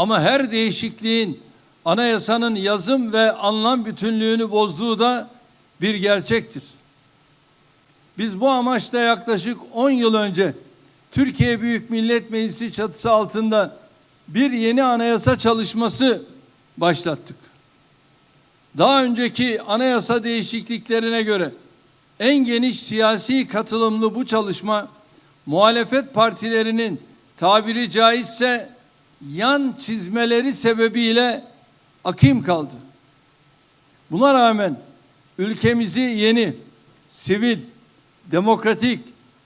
Ama her değişikliğin anayasanın yazım ve anlam bütünlüğünü bozduğu da bir gerçektir. Biz bu amaçla yaklaşık 10 yıl önce Türkiye Büyük Millet Meclisi çatısı altında bir yeni anayasa çalışması başlattık. Daha önceki anayasa değişikliklerine göre en geniş siyasi katılımlı bu çalışma muhalefet partilerinin tabiri caizse yan çizmeleri sebebiyle akim kaldı. Buna rağmen ülkemizi yeni, sivil, demokratik,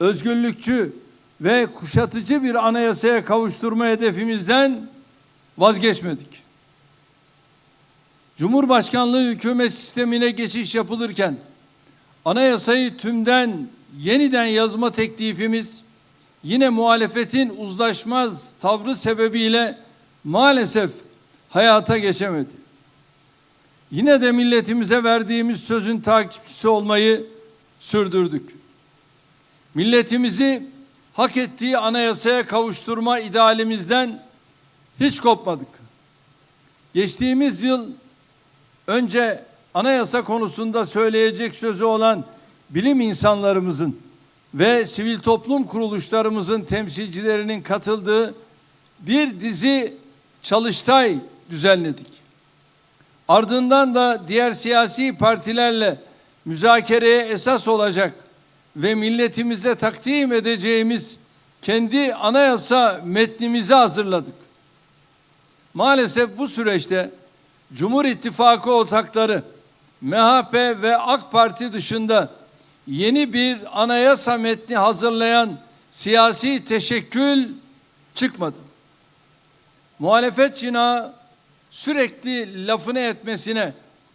özgürlükçü ve kuşatıcı bir anayasaya kavuşturma hedefimizden vazgeçmedik. Cumhurbaşkanlığı hükümet sistemine geçiş yapılırken anayasayı tümden yeniden yazma teklifimiz yine muhalefetin uzlaşmaz tavrı sebebiyle maalesef hayata geçemedi. Yine de milletimize verdiğimiz sözün takipçisi olmayı sürdürdük. Milletimizi hak ettiği anayasaya kavuşturma idealimizden hiç kopmadık. Geçtiğimiz yıl önce anayasa konusunda söyleyecek sözü olan bilim insanlarımızın ve sivil toplum kuruluşlarımızın temsilcilerinin katıldığı bir dizi çalıştay düzenledik. Ardından da diğer siyasi partilerle müzakereye esas olacak ve milletimize takdim edeceğimiz kendi anayasa metnimizi hazırladık. Maalesef bu süreçte Cumhur İttifakı ortakları MHP ve AK Parti dışında yeni bir anayasa metni hazırlayan siyasi teşekkül çıkmadı. Muhalefet cinağı sürekli lafını etmesine,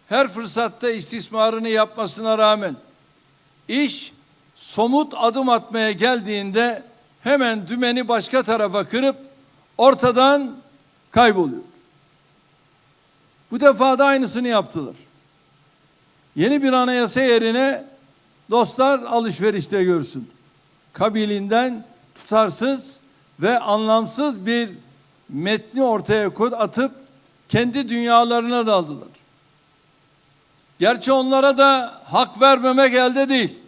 her fırsatta istismarını yapmasına rağmen iş somut adım atmaya geldiğinde hemen dümeni başka tarafa kırıp ortadan kayboluyor. Bu defa da aynısını yaptılar. Yeni bir anayasa yerine dostlar alışverişte görsün. Kabilinden tutarsız ve anlamsız bir metni ortaya kod atıp kendi dünyalarına daldılar. Gerçi onlara da hak vermemek elde değil.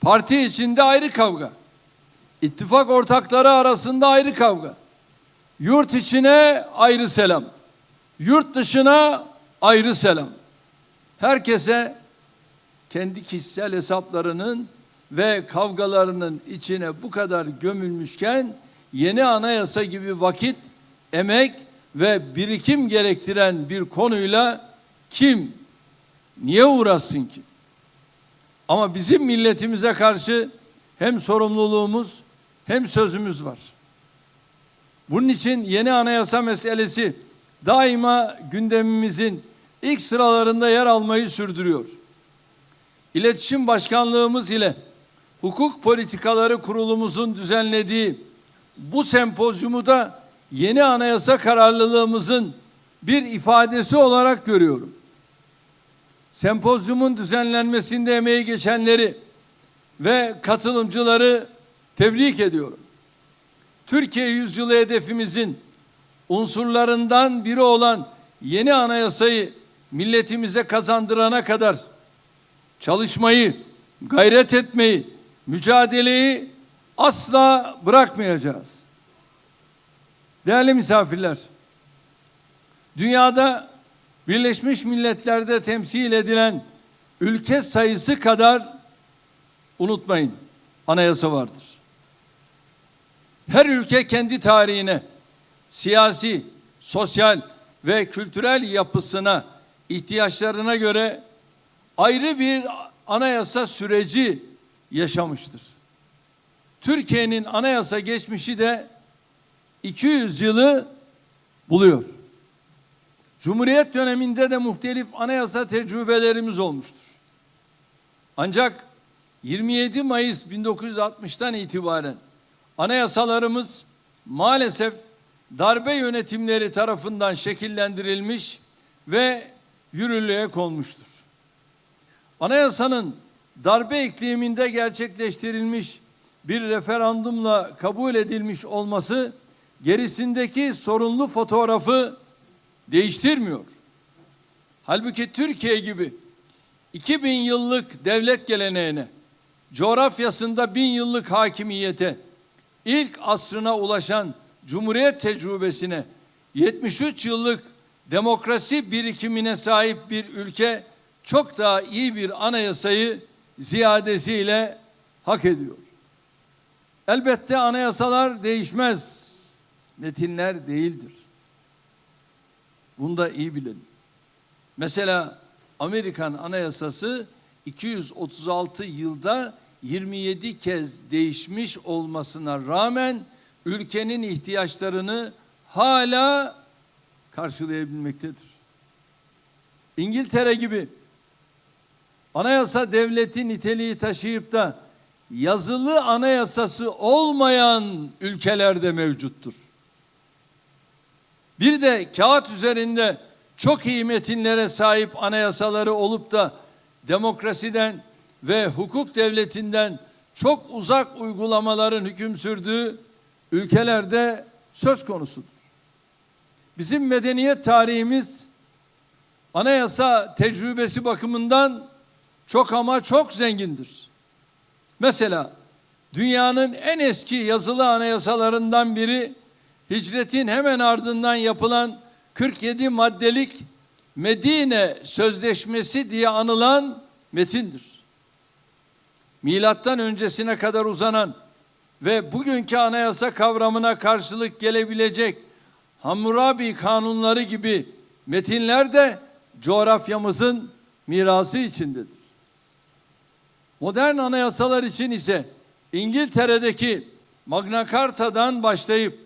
Parti içinde ayrı kavga. İttifak ortakları arasında ayrı kavga. Yurt içine ayrı selam. Yurt dışına ayrı selam. Herkese kendi kişisel hesaplarının ve kavgalarının içine bu kadar gömülmüşken yeni anayasa gibi vakit, emek ve birikim gerektiren bir konuyla kim niye uğraşsın ki? Ama bizim milletimize karşı hem sorumluluğumuz hem sözümüz var. Bunun için yeni anayasa meselesi daima gündemimizin ilk sıralarında yer almayı sürdürüyor. İletişim Başkanlığımız ile Hukuk Politikaları Kurulumuzun düzenlediği bu sempozyumu da yeni anayasa kararlılığımızın bir ifadesi olarak görüyorum. Sempozyumun düzenlenmesinde emeği geçenleri ve katılımcıları tebrik ediyorum. Türkiye yüzyılı hedefimizin unsurlarından biri olan yeni anayasayı milletimize kazandırana kadar çalışmayı, gayret etmeyi, mücadeleyi asla bırakmayacağız. Değerli misafirler, dünyada Birleşmiş Milletler'de temsil edilen ülke sayısı kadar unutmayın anayasa vardır. Her ülke kendi tarihine, siyasi, sosyal ve kültürel yapısına, ihtiyaçlarına göre ayrı bir anayasa süreci yaşamıştır. Türkiye'nin anayasa geçmişi de 200 yılı buluyor. Cumhuriyet döneminde de muhtelif anayasa tecrübelerimiz olmuştur. Ancak 27 Mayıs 1960'tan itibaren anayasalarımız maalesef darbe yönetimleri tarafından şekillendirilmiş ve yürürlüğe konmuştur. Anayasanın darbe ikliminde gerçekleştirilmiş bir referandumla kabul edilmiş olması gerisindeki sorunlu fotoğrafı değiştirmiyor. Halbuki Türkiye gibi 2000 yıllık devlet geleneğine, coğrafyasında bin yıllık hakimiyete, ilk asrına ulaşan Cumhuriyet tecrübesine, 73 yıllık demokrasi birikimine sahip bir ülke çok daha iyi bir anayasayı ziyadesiyle hak ediyor. Elbette anayasalar değişmez. Metinler değildir. Bunu da iyi bilelim. Mesela Amerikan Anayasası 236 yılda 27 kez değişmiş olmasına rağmen ülkenin ihtiyaçlarını hala karşılayabilmektedir. İngiltere gibi anayasa devleti niteliği taşıyıp da yazılı anayasası olmayan ülkelerde mevcuttur. Bir de kağıt üzerinde çok iyi metinlere sahip anayasaları olup da demokrasiden ve hukuk devletinden çok uzak uygulamaların hüküm sürdüğü ülkelerde söz konusudur. Bizim medeniyet tarihimiz anayasa tecrübesi bakımından çok ama çok zengindir. Mesela dünyanın en eski yazılı anayasalarından biri hicretin hemen ardından yapılan 47 maddelik Medine Sözleşmesi diye anılan metindir. Milattan öncesine kadar uzanan ve bugünkü anayasa kavramına karşılık gelebilecek Hammurabi kanunları gibi metinler de coğrafyamızın mirası içindedir. Modern anayasalar için ise İngiltere'deki Magna Carta'dan başlayıp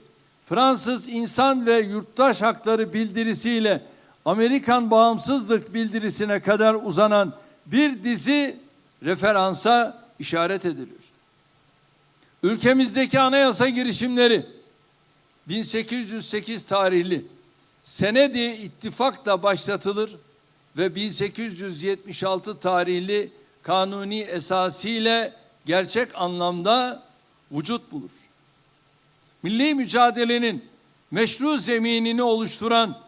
Fransız İnsan ve Yurttaş Hakları bildirisiyle Amerikan bağımsızlık bildirisine kadar uzanan bir dizi referansa işaret edilir. Ülkemizdeki anayasa girişimleri 1808 tarihli Senedi ittifakla başlatılır ve 1876 tarihli kanuni esasiyle gerçek anlamda vücut bulur. Milli mücadelenin meşru zeminini oluşturan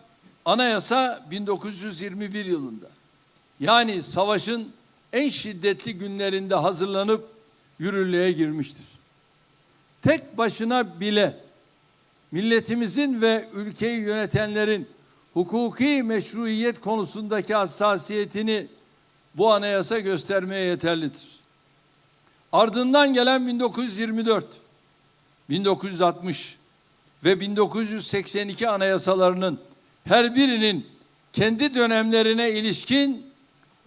anayasa 1921 yılında yani savaşın en şiddetli günlerinde hazırlanıp yürürlüğe girmiştir. Tek başına bile milletimizin ve ülkeyi yönetenlerin hukuki meşruiyet konusundaki hassasiyetini bu anayasa göstermeye yeterlidir. Ardından gelen 1924, 1960 ve 1982 anayasalarının her birinin kendi dönemlerine ilişkin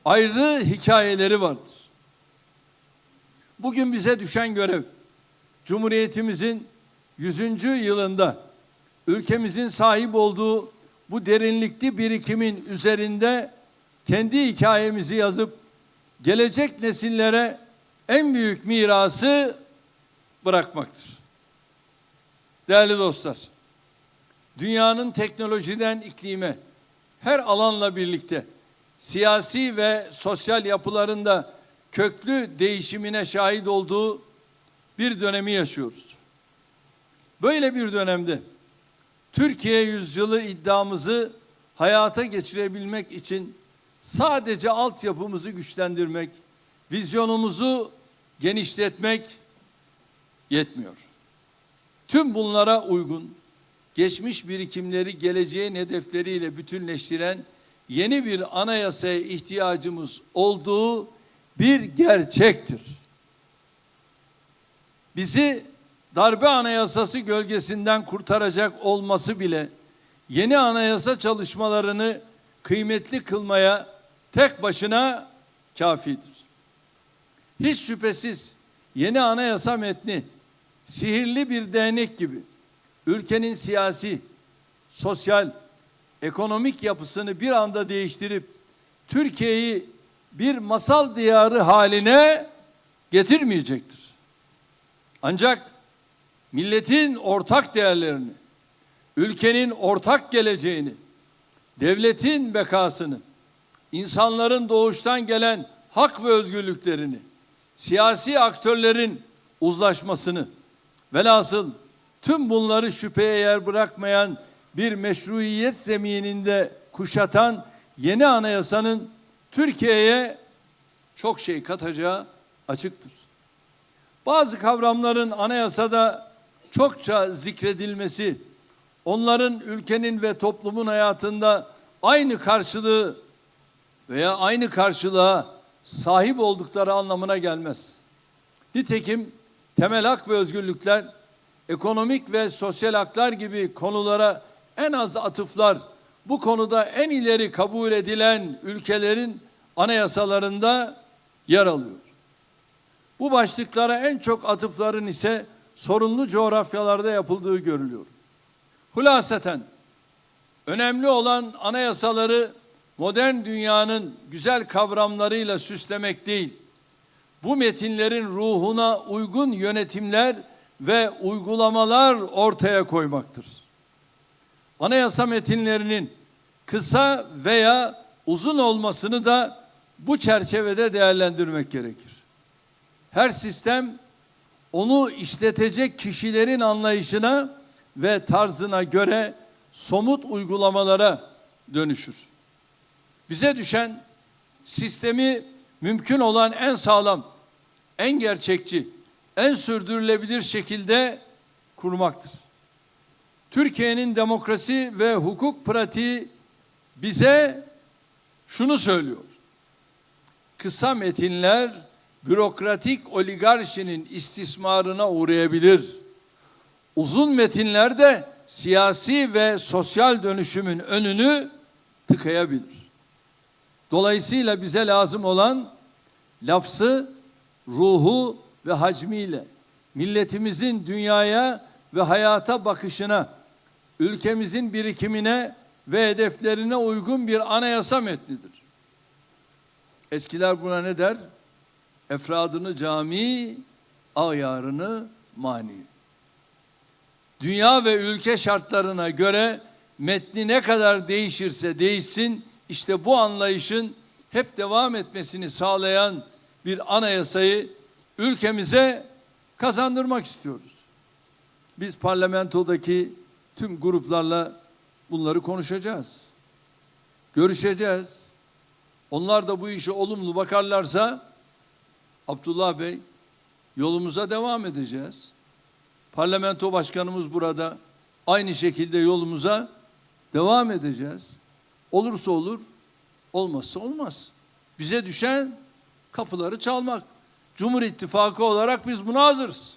ayrı hikayeleri vardır. Bugün bize düşen görev Cumhuriyetimizin 100. yılında ülkemizin sahip olduğu bu derinlikli birikimin üzerinde kendi hikayemizi yazıp gelecek nesillere en büyük mirası bırakmaktır. Değerli dostlar, dünyanın teknolojiden iklime her alanla birlikte siyasi ve sosyal yapılarında köklü değişimine şahit olduğu bir dönemi yaşıyoruz. Böyle bir dönemde Türkiye yüzyılı iddiamızı hayata geçirebilmek için sadece altyapımızı güçlendirmek, vizyonumuzu genişletmek yetmiyor. Tüm bunlara uygun, geçmiş birikimleri geleceğin hedefleriyle bütünleştiren yeni bir anayasaya ihtiyacımız olduğu bir gerçektir. Bizi darbe anayasası gölgesinden kurtaracak olması bile yeni anayasa çalışmalarını kıymetli kılmaya tek başına kafidir. Hiç şüphesiz yeni anayasa metni sihirli bir değnek gibi ülkenin siyasi, sosyal, ekonomik yapısını bir anda değiştirip Türkiye'yi bir masal diyarı haline getirmeyecektir. Ancak milletin ortak değerlerini, ülkenin ortak geleceğini, devletin bekasını, insanların doğuştan gelen hak ve özgürlüklerini, siyasi aktörlerin uzlaşmasını, velhasıl tüm bunları şüpheye yer bırakmayan bir meşruiyet zemininde kuşatan yeni anayasanın Türkiye'ye çok şey katacağı açıktır. Bazı kavramların anayasada çokça zikredilmesi, onların ülkenin ve toplumun hayatında aynı karşılığı veya aynı karşılığa sahip oldukları anlamına gelmez. Nitekim temel hak ve özgürlükler, ekonomik ve sosyal haklar gibi konulara en az atıflar, bu konuda en ileri kabul edilen ülkelerin anayasalarında yer alıyor. Bu başlıklara en çok atıfların ise sorunlu coğrafyalarda yapıldığı görülüyor. Hulasaten önemli olan anayasaları modern dünyanın güzel kavramlarıyla süslemek değil, bu metinlerin ruhuna uygun yönetimler ve uygulamalar ortaya koymaktır. Anayasa metinlerinin kısa veya uzun olmasını da bu çerçevede değerlendirmek gerekir. Her sistem onu işletecek kişilerin anlayışına ve tarzına göre somut uygulamalara dönüşür. Bize düşen sistemi mümkün olan en sağlam, en gerçekçi, en sürdürülebilir şekilde kurmaktır. Türkiye'nin demokrasi ve hukuk pratiği bize şunu söylüyor. Kısa metinler bürokratik oligarşinin istismarına uğrayabilir. Uzun metinler de siyasi ve sosyal dönüşümün önünü tıkayabilir. Dolayısıyla bize lazım olan lafzı, ruhu ve hacmiyle milletimizin dünyaya ve hayata bakışına, ülkemizin birikimine ve hedeflerine uygun bir anayasa metnidir. Eskiler buna ne der? Efradını cami, ayarını mani. Dünya ve ülke şartlarına göre metni ne kadar değişirse değişsin, işte bu anlayışın hep devam etmesini sağlayan bir anayasayı ülkemize kazandırmak istiyoruz. Biz parlamentodaki tüm gruplarla bunları konuşacağız. Görüşeceğiz. Onlar da bu işe olumlu bakarlarsa Abdullah Bey yolumuza devam edeceğiz. Parlamento başkanımız burada aynı şekilde yolumuza devam edeceğiz. Olursa olur, olmazsa olmaz. Bize düşen kapıları çalmak. Cumhur İttifakı olarak biz buna hazırız.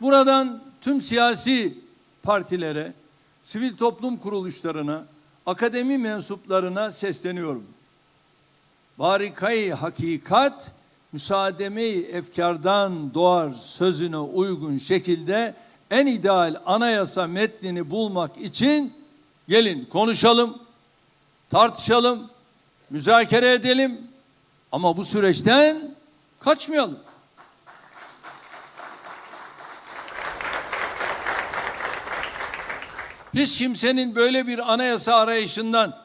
Buradan tüm siyasi partilere, sivil toplum kuruluşlarına, akademi mensuplarına sesleniyorum. Barikayı hakikat, müsaademe-i efkardan doğar sözüne uygun şekilde en ideal anayasa metnini bulmak için gelin konuşalım, tartışalım, müzakere edelim ama bu süreçten kaçmayalım. Hiç kimsenin böyle bir anayasa arayışından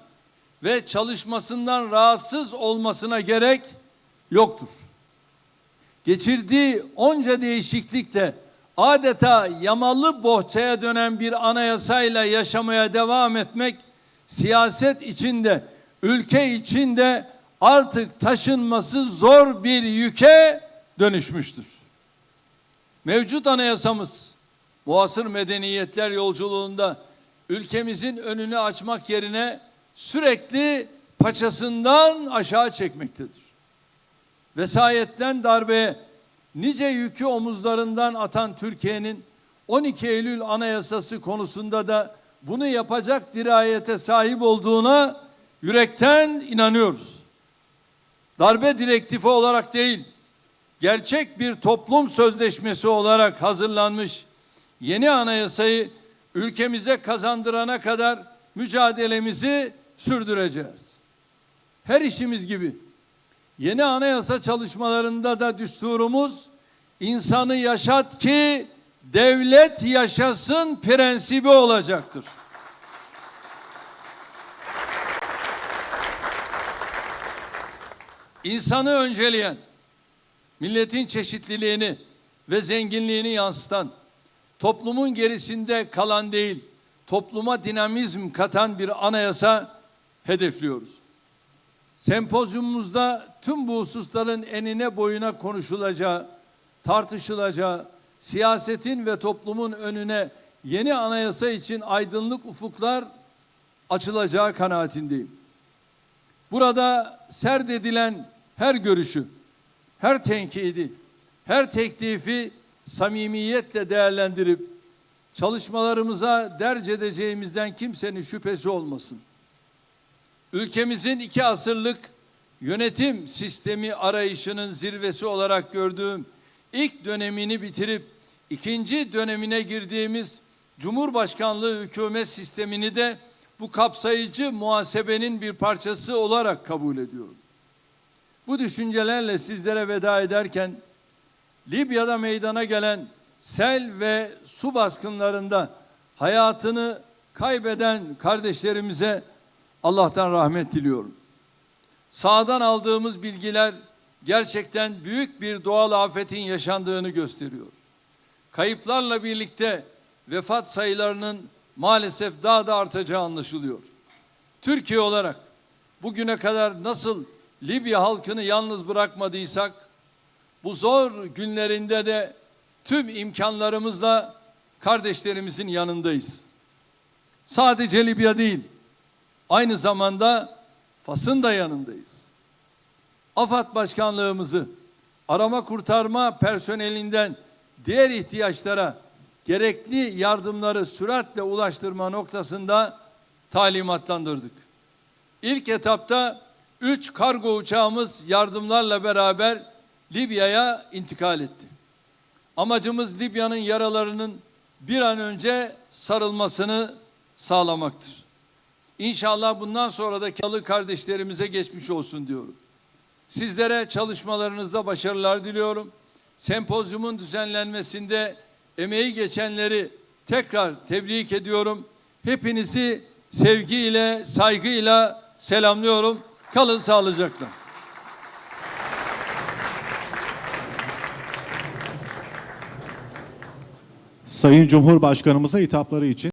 ve çalışmasından rahatsız olmasına gerek yoktur. Geçirdiği onca değişiklikle adeta yamalı bohçaya dönen bir anayasayla yaşamaya devam etmek siyaset içinde, ülke içinde artık taşınması zor bir yüke dönüşmüştür. Mevcut anayasamız muasır medeniyetler yolculuğunda ülkemizin önünü açmak yerine sürekli paçasından aşağı çekmektedir. Vesayetten darbeye nice yükü omuzlarından atan Türkiye'nin 12 Eylül Anayasası konusunda da bunu yapacak dirayete sahip olduğuna yürekten inanıyoruz. Darbe direktifi olarak değil, gerçek bir toplum sözleşmesi olarak hazırlanmış yeni anayasayı ülkemize kazandırana kadar mücadelemizi sürdüreceğiz. Her işimiz gibi yeni anayasa çalışmalarında da düsturumuz insanı yaşat ki devlet yaşasın prensibi olacaktır. insanı önceleyen, milletin çeşitliliğini ve zenginliğini yansıtan, toplumun gerisinde kalan değil, topluma dinamizm katan bir anayasa hedefliyoruz. Sempozyumumuzda tüm bu hususların enine boyuna konuşulacağı, tartışılacağı, siyasetin ve toplumun önüne yeni anayasa için aydınlık ufuklar açılacağı kanaatindeyim. Burada serdedilen her görüşü, her tenkidi, her teklifi samimiyetle değerlendirip çalışmalarımıza derc edeceğimizden kimsenin şüphesi olmasın. Ülkemizin iki asırlık yönetim sistemi arayışının zirvesi olarak gördüğüm ilk dönemini bitirip ikinci dönemine girdiğimiz Cumhurbaşkanlığı hükümet sistemini de bu kapsayıcı muhasebenin bir parçası olarak kabul ediyorum. Bu düşüncelerle sizlere veda ederken Libya'da meydana gelen sel ve su baskınlarında hayatını kaybeden kardeşlerimize Allah'tan rahmet diliyorum. Sağdan aldığımız bilgiler gerçekten büyük bir doğal afetin yaşandığını gösteriyor. Kayıplarla birlikte vefat sayılarının maalesef daha da artacağı anlaşılıyor. Türkiye olarak bugüne kadar nasıl Libya halkını yalnız bırakmadıysak bu zor günlerinde de tüm imkanlarımızla kardeşlerimizin yanındayız. Sadece Libya değil, aynı zamanda Fas'ın da yanındayız. AFAD başkanlığımızı arama kurtarma personelinden diğer ihtiyaçlara gerekli yardımları süratle ulaştırma noktasında talimatlandırdık. İlk etapta 3 kargo uçağımız yardımlarla beraber Libya'ya intikal etti. Amacımız Libya'nın yaralarının bir an önce sarılmasını sağlamaktır. İnşallah bundan sonra da kalı kardeşlerimize geçmiş olsun diyorum. Sizlere çalışmalarınızda başarılar diliyorum. Sempozyumun düzenlenmesinde emeği geçenleri tekrar tebrik ediyorum. Hepinizi sevgiyle, saygıyla selamlıyorum. Kalın sağlıcakla. Sayın Cumhurbaşkanımıza hitapları için